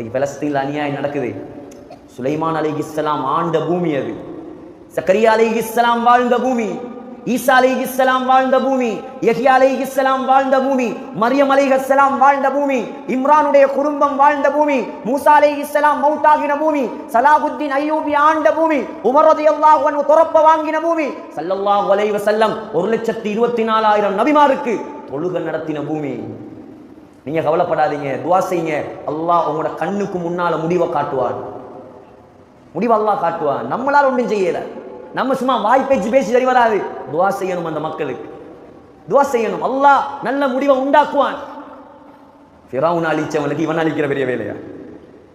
இன்றைக்கு பலஸ்தீன்ல அநியாயம் நடக்குது. சுலைமான் அலி இஸ்லாம் ஆண்ட பூமி அது. சக்கரியா அலி இஸ்லாம் வாழ்ந்த பூமி ஈசா அலி இஸ்லாம் வாழ்ந்த பூமி யஹியா அலி இஸ்லாம் வாழ்ந்த பூமி மரியம் அலி இஸ்லாம் வாழ்ந்த பூமி இம்ரானுடைய குடும்பம் வாழ்ந்த பூமி மூசா அலி இஸ்லாம் மௌத்தாகின பூமி சலாகுத்தீன் ஐயூபி ஆண்ட பூமி உமரது ரலியல்லாஹு துறப்ப வாங்கின பூமி சல்லல்லாஹ் அலைவ செல்லம் ஒரு லட்சத்தி இருபத்தி நாலாயிரம் நபிமாருக்கு தொழுக நடத்தின பூமி. நீங்க கவலைப்படாதீங்க துவா செய்யுங்க. அல்லாஹ் உங்களோட கண்ணுக்கு முன்னால முடிவை காட்டுவான். முடிவு அல்லாஹ் காட்டுவான். நம்மளால ஒன்றும் செய்யல. நம்ம சும்மா வாய் பேச்சு பேசி சரி வராது. துவா செய்யணும் அந்த மக்களுக்கு. துவா செய்யணும். அல்லாஹ் நல்ல முடிவை உண்டாக்குவான். ஃபிரவுன் அழிச்சவனுக்கு இவன் அழிக்கிற பெரிய வேலையா?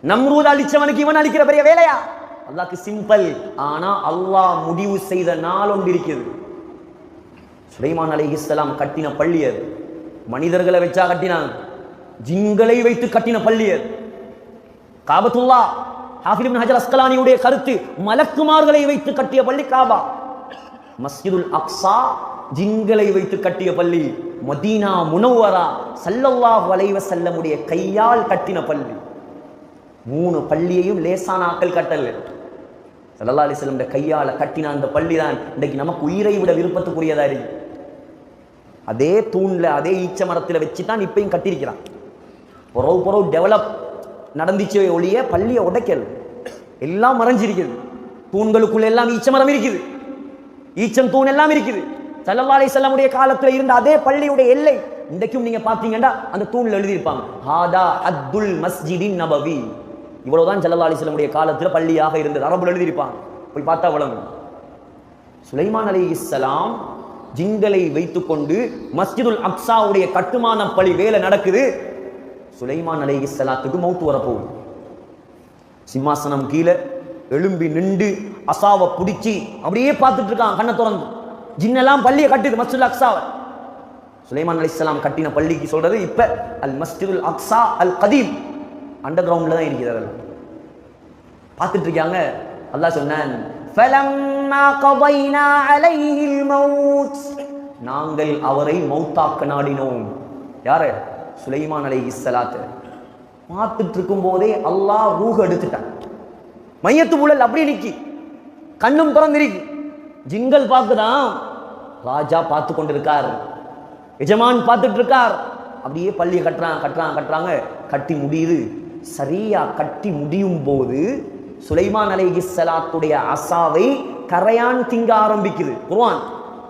நம்ரூத் அழிச்சவனுக்கு இவன் அழிக்கிற பெரிய வேலையா? அல்லாக்கு சிம்பிள். ஆனா அல்லாஹ் முடிவு செய்த நாள் ஒன்று இருக்குது. சுலைமான் அலைஹிஸ்ஸலாம் கட்டின பள்ளி அது. மனிதர்களை வச்சா கட்டினாங்க. ஜிங்களை வைத்து கட்டின பள்ளி அது காபத்துல்லா ஹாஃபில் ஹஜர் அஸ்கலானியுடைய கருத்து மலக்குமார்களை வைத்து கட்டிய பள்ளி காபா. மஸ்ஜிதுல் அக்ஸா ஜிங்களை வைத்து கட்டிய பள்ளி. மதீனா முனவரா சல்லல்லா அலைஹி செல்லமுடைய கையால் கட்டின பள்ளி. மூணு பள்ளியையும் லேசான ஆக்கள் கட்டல். சல்லா அலி செல்லம் கையால கட்டின அந்த பள்ளி தான் இன்றைக்கு நமக்கு உயிரை விட விருப்பத்துக்குரியதா இருக்கு. அதே தூண்ல அதே ஈச்ச மரத்துல வச்சு தான் இப்பயும் கட்டியிருக்கிறான். புறவு புறவு டெவலப் நடந்துச்சு ஒழிய பள்ளியை உடைக்கல் எல்லாம் மறைஞ்சிருக்குது தூண்களுக்குள்ள எல்லாம் ஈச்ச மரம் இருக்குது. ஈச்சம் தூண் எல்லாம் இருக்குது. சல்லல்லா செல்லமுடைய காலத்தில் இருந்த அதே பள்ளியுடைய எல்லை இன்றைக்கும் நீங்க பாத்தீங்கன்னா அந்த தூண்ல எழுதியிருப்பாங்க. ஹாதா அத்துல் மஸ்ஜிதின் நபவி. இவ்வளவுதான் சல்லல்லா அலைஹிஸ்ஸலாமுடைய காலத்தில் பள்ளியாக இருந்தது. அரபுல எழுதியிருப்பாங்க. போய் பார்த்தா வழங்கும் சுலைமான் அலி இஸ்லாம் ஜிங்களை வைத்துக்கொண்டு மஸ்ஜிதுல் அக்ஸாவுடைய கட்டுமான பழி வேலை நடக்குது. சுலைமான் அலை இஸ்லாத்துக்கு மௌத்து வரப்போகுது. சிம்மாசனம் கீழே எழும்பி நின்று அசாவை பிடிச்சி அப்படியே பார்த்துட்டு இருக்கான் கண்ணை திறந்து. ஜின்னெல்லாம் பள்ளியை கட்டுது மஸ்ஜித் அக்ஸாவை. சுலைமான் அலி இஸ்லாம் கட்டின பள்ளிக்கு சொல்றது இப்போ அல் மஸ்ஜிதுல் அக்ஸா அல் கதீம். அண்டர் கிரவுண்டில் தான் இருக்குது அதெல்லாம். பார்த்துட்டு இருக்காங்க. அல்லா சொன்னான் நாங்கள் அவரை மௌத்தாக்க நாடினோம். யாரு? சுலைமான் அலை இஸ்லாத்து பார்த்துட்டு இருக்கும் போதே அல்லாஹ் ரூஹ் எடுத்துட்டான். மையத்து ஊழல் அப்படியே நிக்கி. கண்ணும் திறந்திருக்கு. ஜிங்கல் பார்க்குதான். ராஜா பார்த்து கொண்டிருக்கார் எஜமான் பார்த்துட்டு இருக்கார் அப்படியே பள்ளியை கட்டுறான் கட்டுறான் கட்டுறாங்க. கட்டி முடியுது. சரியா கட்டி முடியும் போது சுலைமான் அலை இஸ்லாத்துடைய அசாவை கரையான் திங்க ஆரம்பிக்குது. குர்ஆன்.